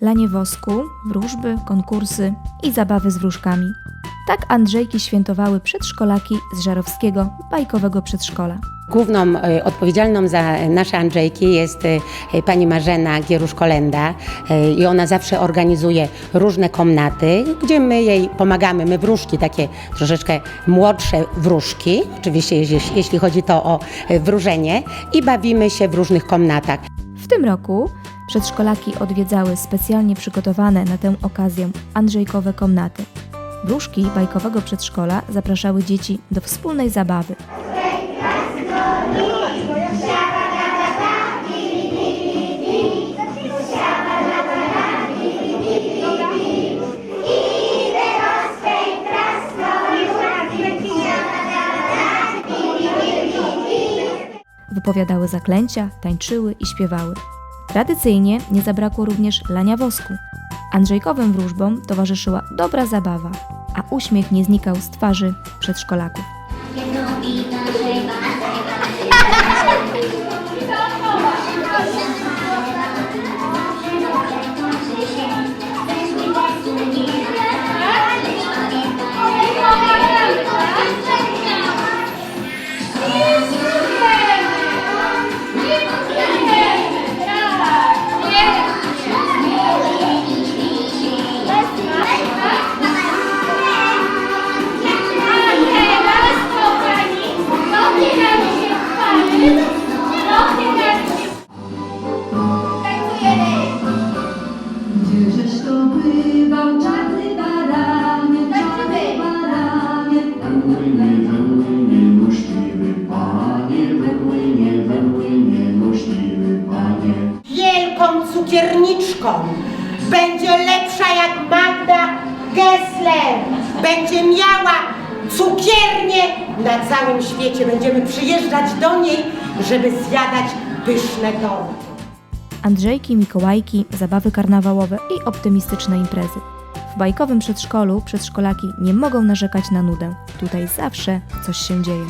lanie wosku, wróżby, konkursy i zabawy z wróżkami. Tak Andrzejki świętowały przedszkolaki z żarowskiego, bajkowego przedszkola. Główną e, odpowiedzialną za nasze Andrzejki jest e, pani Marzena Gierusz-Kolenda e, i ona zawsze organizuje różne komnaty, gdzie my jej pomagamy, my wróżki, takie troszeczkę młodsze wróżki, oczywiście jeśli, chodzi to o wróżenie i bawimy się w różnych komnatach. W tym roku przedszkolaki odwiedzały specjalnie przygotowane na tę okazję Andrzejkowe komnaty. Wróżki bajkowego przedszkola zapraszały dzieci do wspólnej zabawy. Wypowiadały zaklęcia, tańczyły i śpiewały. Tradycyjnie nie zabrakło również lania wosku. Andrzejkowym wróżbom towarzyszyła dobra zabawa, a uśmiech nie znikał z twarzy przedszkolaków. Cukierniczką. Będzie lepsza jak Magda Gessler. Będzie miała cukiernię na całym świecie. Będziemy przyjeżdżać do niej, żeby zjadać pyszne torty. Andrzejki, Mikołajki, zabawy karnawałowe i optymistyczne imprezy. W bajkowym przedszkolu przedszkolaki nie mogą narzekać na nudę. Tutaj zawsze coś się dzieje.